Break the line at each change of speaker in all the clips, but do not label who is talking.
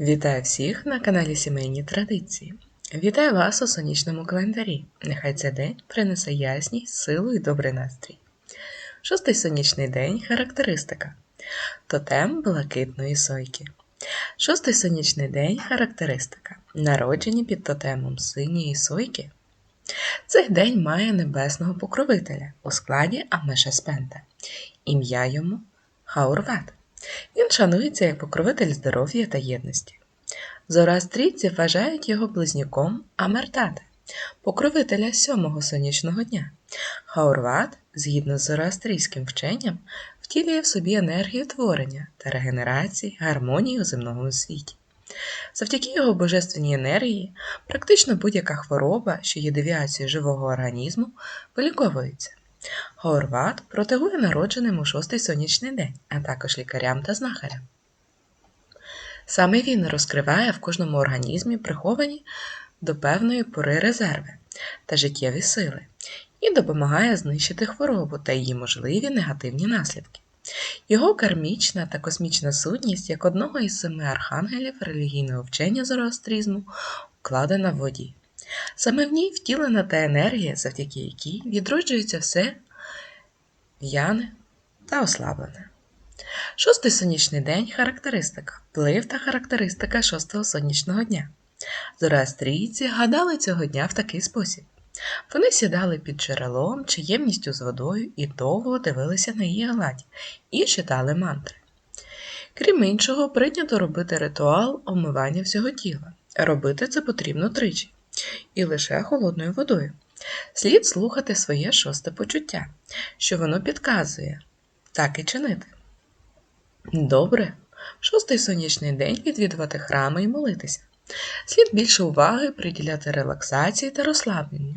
Вітаю всіх на каналі Сімейні Традиції. Вітаю вас у сонячному календарі. Нехай цей день принесе ясність, силу і добрий настрій. Шостий сонячний день характеристика. Тотем блакитної сойки. Шостий сонячний день характеристика. Народжені під тотемом синьої сойки. Цей день має небесного покровителя у складі Амеша Спента. Ім'я йому Хаурват. Він шанується як покровитель здоров'я та єдності. Зороастрійці вважають його близнюком Амертата, покровителя сьомого сонячного дня. Хаурват, згідно з зороастрійським вченням, втілює в собі енергію творення та регенерації, гармонії у земному світі. Завдяки його божественній енергії, практично будь-яка хвороба, що є девіацією живого організму, виліковується. Хаурват протегує народженим у шостий сонячний день, а також лікарям та знахарям. Саме він розкриває в кожному організмі приховані до певної пори резерви та життєві сили і допомагає знищити хворобу та її можливі негативні наслідки. Його кармічна та космічна сутність як одного із семи архангелів релігійного вчення зороастризму вкладена в воді. Саме в ній втілена та енергія, завдяки якій відроджується все в'яне та ослаблене. Шостий сонячний день характеристика. Вплив та характеристика шостого сонячного дня. Зороастрійці гадали цього дня в такий спосіб. Вони сідали під джерелом чи ємністю з водою і довго дивилися на її гладь і читали мантри. Крім іншого, прийнято робити ритуал омивання всього тіла. Робити це потрібно тричі і лише холодною водою. Слід слухати своє шосте почуття, що воно підказує, так і чинити. Добре, в шостий сонячний день відвідувати храми і молитися. Слід більше уваги приділяти релаксації та розслабленню,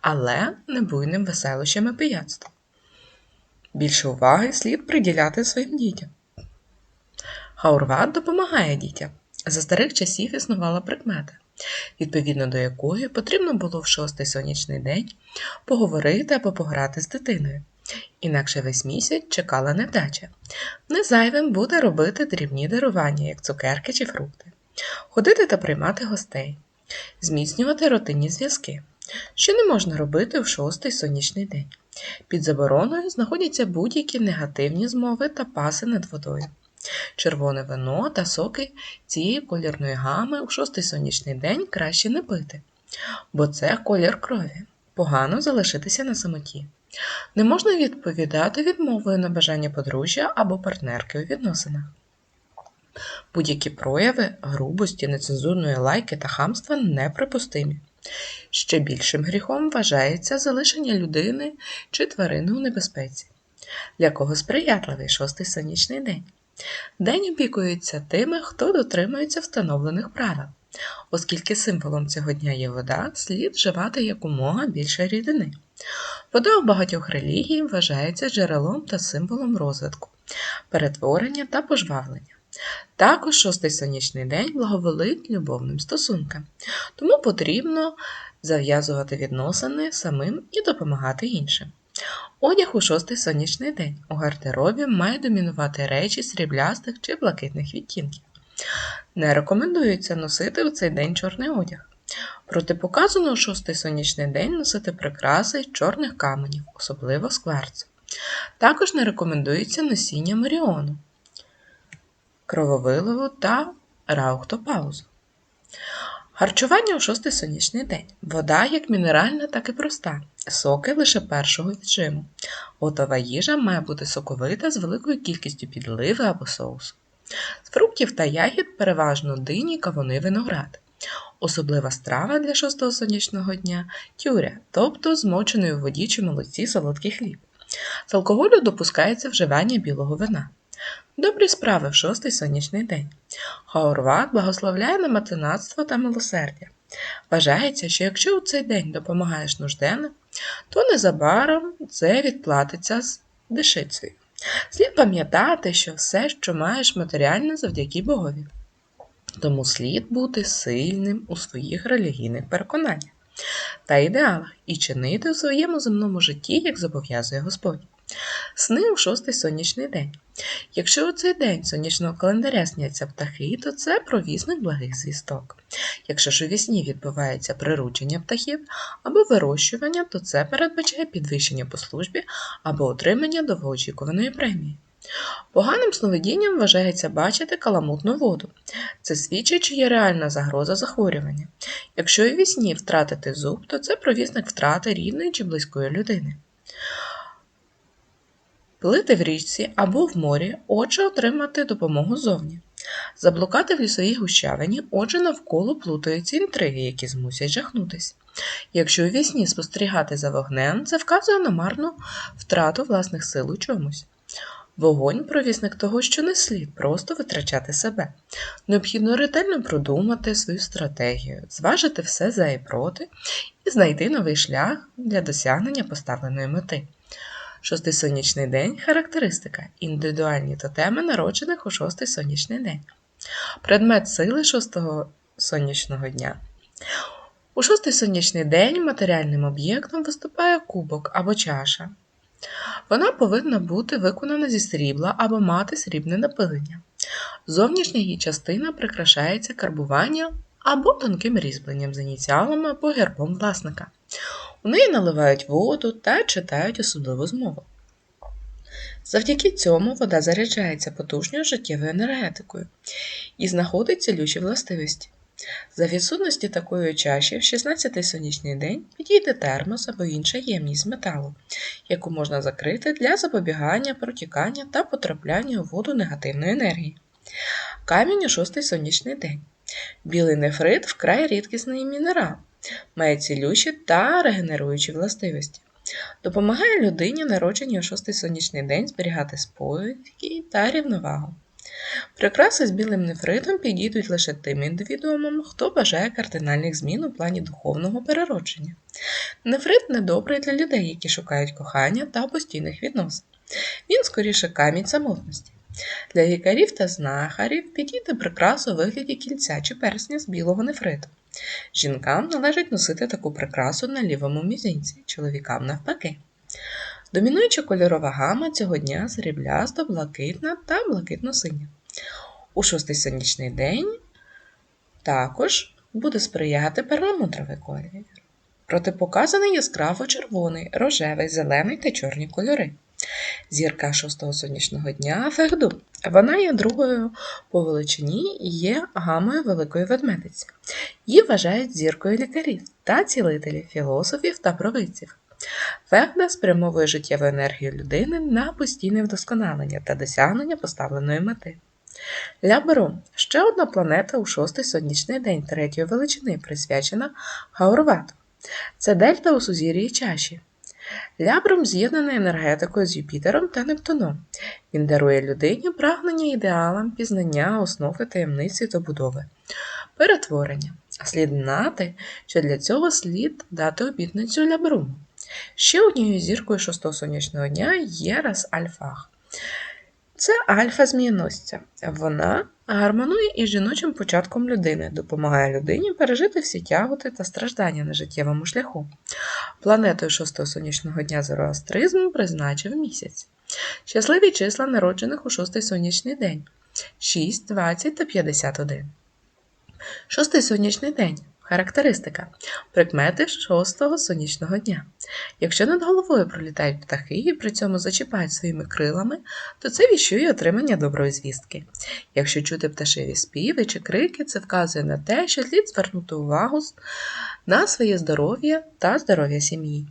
але не буйним веселощам і пияцтву. Більше уваги слід приділяти своїм дітям. Хаурват допомагає дітям. За старих часів існувала прикмета, відповідно до якої потрібно було в шостий сонячний день поговорити або пограти з дитиною. Інакше весь місяць чекала невдача. Незайвим буде робити дрібні дарування, як цукерки чи фрукти, ходити та приймати гостей, зміцнювати ротинні зв'язки, що не можна робити в шостий сонячний день. Під забороною знаходяться будь-які негативні змови та паси над водою. Червоне вино та соки цієї колірної гами у шостий сонячний день краще не пити, бо це колір крові. Погано залишитися на самоті. Не можна відповідати відмовою на бажання подружжя або партнерки у відносинах. Будь-які прояви грубості, нецензурної лайки та хамства неприпустимі. Ще більшим гріхом вважається залишення людини чи тварини у небезпеці, для кого сприятливий шостий сонячний день. День опікується тими, хто дотримується встановлених правил. Оскільки символом цього дня є вода, слід вживати якомога більше рідини. Вода у багатьох релігій вважається джерелом та символом розвитку, перетворення та пожвавлення. Також шостий сонячний день благоволить любовним стосункам, тому потрібно зав'язувати відносини самим і допомагати іншим. Одяг у шостий сонячний день у гардеробі має домінувати речі сріблястих чи блакитних відтінків. Не рекомендується носити у цей день чорний одяг. Протипоказано у шостий сонячний день носити прикраси чорних каменів, особливо з. Також не рекомендується носіння маріону, крововиливу та раухтопаузу. Харчування у шостий сонячний день. Вода як мінеральна, так і проста. Соки лише першого віджиму. Готова їжа має бути соковита з великою кількістю підливи або соусу. З фруктів та ягід переважно дині, кавуни, виноград. Особлива страва для шостого сонячного дня тюря, тобто змочений у воді чи молоці солодкий хліб. З алкоголю допускається вживання білого вина. Добрі справи в шостий сонячний день. Хаурват благословляє на меценатство та милосердя. Вважається, що якщо у цей день допомагаєш нужденним, то незабаром це відплатиться з дешицею. Слід пам'ятати, що все, що маєш матеріальне завдяки Богові. Тому слід бути сильним у своїх релігійних переконаннях та ідеалах і чинити у своєму земному житті, як зобов'язує Господь. Сни у шостий сонячний день. Якщо у цей день сонячного календаря сняться птахи, то це провісник благих звісток. Якщо ж у вісні відбувається приручення птахів або вирощування, то це передбачає підвищення по службі або отримання довгоочікуваної премії. Поганим сновидінням вважається бачити каламутну воду. Це свідчить, що є реальна загроза захворювання. Якщо у вісні втратити зуб, то це провісник втрати рідної чи близької людини. Плити в річці або в морі, отже, отримати допомогу зовні. Заблукати в лісовій гущавині, отже, навколо плутаються інтриги, які змусять жахнутись. Якщо у вісні спостерігати за вогнем, це вказує на марну втрату власних сил у чомусь. Вогонь провісник того, що не слід просто витрачати себе. Необхідно ретельно продумати свою стратегію, зважити все за і проти і знайти новий шлях для досягнення поставленої мети. Шостий сонячний день характеристика. Індивідуальні тотеми народжених у шостий сонячний день. Предмет сили шостого сонячного дня. У шостий сонячний день матеріальним об'єктом виступає кубок або чаша. Вона повинна бути виконана зі срібла або мати срібне напилення. Зовнішня її частина прикрашається карбуванням або тонким різьбленням з ініціалами або гербом власника. У неї наливають воду та читають особливу змову. Завдяки цьому вода заряджається потужною життєвою енергетикою і знаходить цілючі властивості. За відсутності такої чаші в 16-й сонячний день підійде термос або інша ємність металу, яку можна закрити для запобігання протікання та потрапляння у воду негативної енергії. Камінь у 6-й сонячний день. Білий нефрит вкрай рідкісний мінерал, має цілющі та регенеруючі властивості. Допомагає людині, народженій у шостий сонячний день, зберігати спокій та рівновагу. Прикраси з білим нефритом підійдуть лише тим індивідуумам, хто бажає кардинальних змін у плані духовного переродження. Нефрит недобрий для людей, які шукають кохання та постійних відносин. Він скоріше камінь самотності. Для лікарів та знахарів підійде прикраса у вигляді кільця чи персня з білого нефриту. Жінкам належить носити таку прикрасу на лівому мізинці, чоловікам навпаки. Домінуюча кольорова гама цього дня сріблясто, блакитна та блакитно-синя. У шостий сонячний день також буде сприяти перламутровий колір. Протипоказаний яскраво червоний, рожевий, зелений та чорні кольори. Зірка шостого сонячного дня Фегду. Вона є другою по величині і є гамою великої ведмедиці. Її вважають зіркою лікарів та цілителів, філософів та провидців. Фегда спрямовує життєву енергію людини на постійне вдосконалення та досягнення поставленої мети. Ляберу ще одна планета у шостий сонячний день третьої величини, присвячена Гаурвату. Це дельта у сузір'ї чаші. Лябром з'єднаний енергетикою з Юпітером та Нептуном. Він дарує людині прагнення ідеалам, пізнання, основи таємниці добудови, перетворення. А слід знати, що для цього слід дати обітницю лябру. Ще однією зіркою шостого сонячного дня є Рас Альфах. Це альфа змієносця. Вона гармонує із жіночим початком людини, допомагає людині пережити всі тяготи та страждання на життєвому шляху. Планетою шостого сонячного дня зороастризму призначив місяць. Щасливі числа народжених у шостий сонячний день 6, 20 та 51. Шостий сонячний день. Характеристика. Прикмети шостого сонячного дня. Якщо над головою пролітають птахи і при цьому зачіпають своїми крилами, то це віщує отримання доброї звістки. Якщо чути пташеві співи чи крики, це вказує на те, що слід звернути увагу на своє здоров'я та здоров'я сім'ї.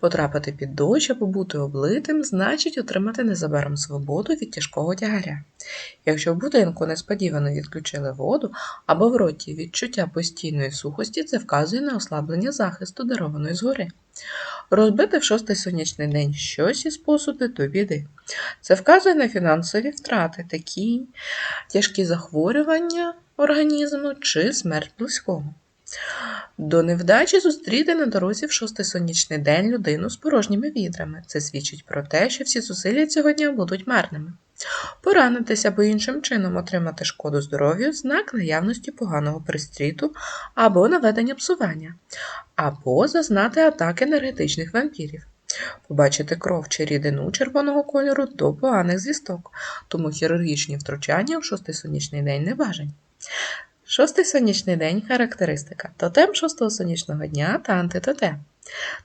Потрапити під дощ або бути облитим значить отримати незабаром свободу від тяжкого тягаря. Якщо в будинку несподівано відключили воду або в роті відчуття постійної сухості, це вказує на ослаблення захисту, дарованої згори. Розбити в шостий сонячний день щось із посуди до біди. Це вказує на фінансові втрати, такі тяжкі захворювання організму чи смерть близького. До невдачі зустріти на дорозі в шостий сонячний день людину з порожніми відрами. Це свідчить про те, що всі зусилля цього дня будуть марними. Поранитися або іншим чином отримати шкоду здоров'ю знак наявності поганого пристріту або наведення псування, або зазнати атаки енергетичних вампірів. Побачити кров чи рідину червоного кольору до поганих звісток, тому хірургічні втручання в шостий сонячний день не бажані. Шостий сонячний день характеристика. Тотем шостого сонячного дня та антитотем.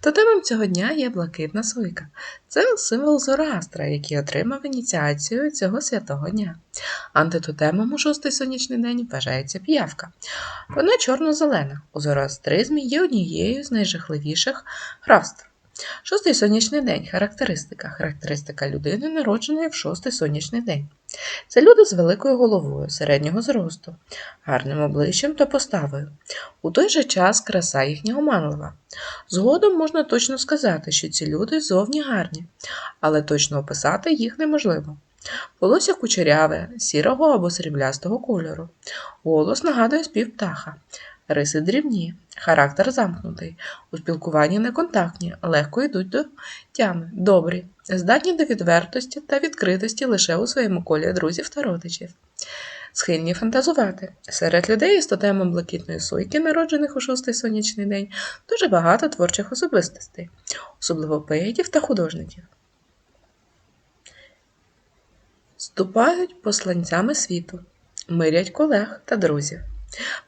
Тотемом цього дня є блакитна сойка. Це символ Зороастра, який отримав ініціацію цього святого дня. Антитотемом у шостий сонячний день вважається п'явка. Вона чорно-зелена. У зороастризмі є однією з найжахливіших графств. Шостий сонячний день характеристика. Характеристика людини, народженої в шостий сонячний день. Це люди з великою головою, середнього зросту, гарним обличчям та поставою. У той же час краса їхня оманлива. Згодом можна точно сказати, що ці люди зовні гарні, але точно описати їх неможливо. Волосся кучеряве, сірого або сріблястого кольору. Голос нагадує спів птаха. Риси дрібні, характер замкнутий, у спілкуванні неконтактні, легко йдуть до тями, добрі, здатні до відвертості та відкритості лише у своєму колі друзів та родичів. Схильні фантазувати. Серед людей із тотемом блакитної сойки, народжених у шостий сонячний день, дуже багато творчих особистостей, особливо поетів та художників. Ступають посланцями світу, мирять колег та друзів.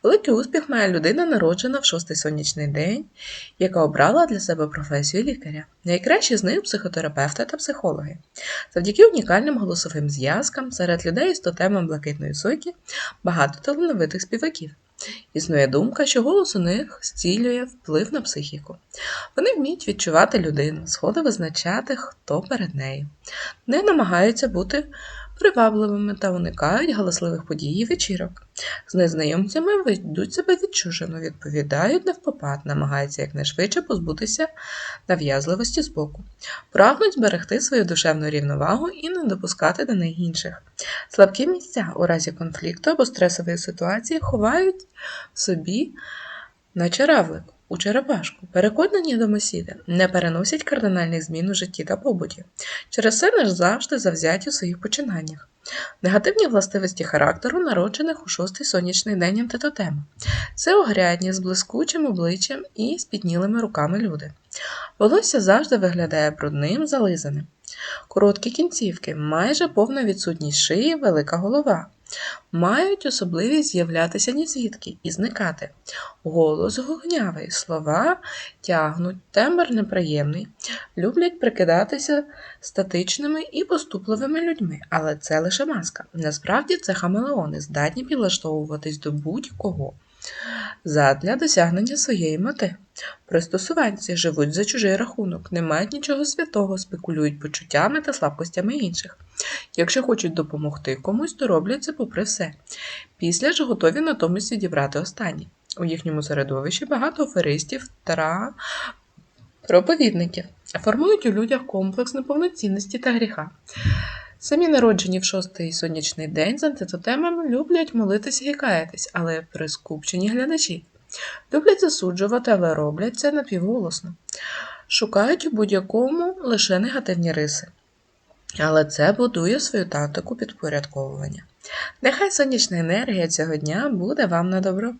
Великий успіх має людина, народжена в шостий сонячний день, яка обрала для себе професію лікаря. Найкращі з них психотерапевти та психологи. Завдяки унікальним голосовим зв'язкам серед людей з тотемом блакитної сойки багато талановитих співаків. Існує думка, що голос у них зцілює вплив на психіку. Вони вміють відчувати людину, сходи визначати, хто перед нею. Не намагаються бути привабливими та уникають галасливих подій і вечірок. З незнайомцями ведуть себе відчужено, відповідають невпопад, намагаються якнайшвидше позбутися нав'язливості з боку, прагнуть зберегти свою душевну рівновагу і не допускати до неї інших. Слабкі місця у разі конфлікту або стресової ситуації ховають собі, наче равлик. У черепашку переконані домосіди не переносять кардинальних змін у житті та побуті. Через це не завжди завзяті у своїх починаннях. Негативні властивості характеру, народжених у шостий сонячний день антитотема. Це огрядні з блискучим обличчям і спітнілими руками люди. Волосся завжди виглядає брудним, зализаним. Короткі кінцівки, майже повна відсутність шиї, велика голова. Мають особливість з'являтися нізвідки і зникати. Голос гугнявий, слова тягнуть, тембр неприємний, люблять прикидатися статичними і поступливими людьми, але це лише маска. Насправді це хамелеони, здатні підлаштовуватись до будь-кого задля досягнення своєї мети. Пристосуванці живуть за чужий рахунок, не мають нічого святого, спекулюють почуттями та слабкостями інших. Якщо хочуть допомогти комусь, то роблять це попри все. Після ж готові натомість відібрати останні. У їхньому середовищі багато аферистів та проповідників, формують у людях комплекс неповноцінності та гріха. Самі народжені в шостий сонячний день з антитотемами люблять молитися і каятись, але прискупчені глядачі. Люблять засуджувати, але роблять це напівголосно. Шукають у будь-якому лише негативні риси. Але це будує свою тактику підпорядковування. Нехай сонячна енергія цього дня буде вам на добро.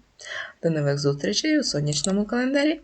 До нових зустрічей у сонячному календарі!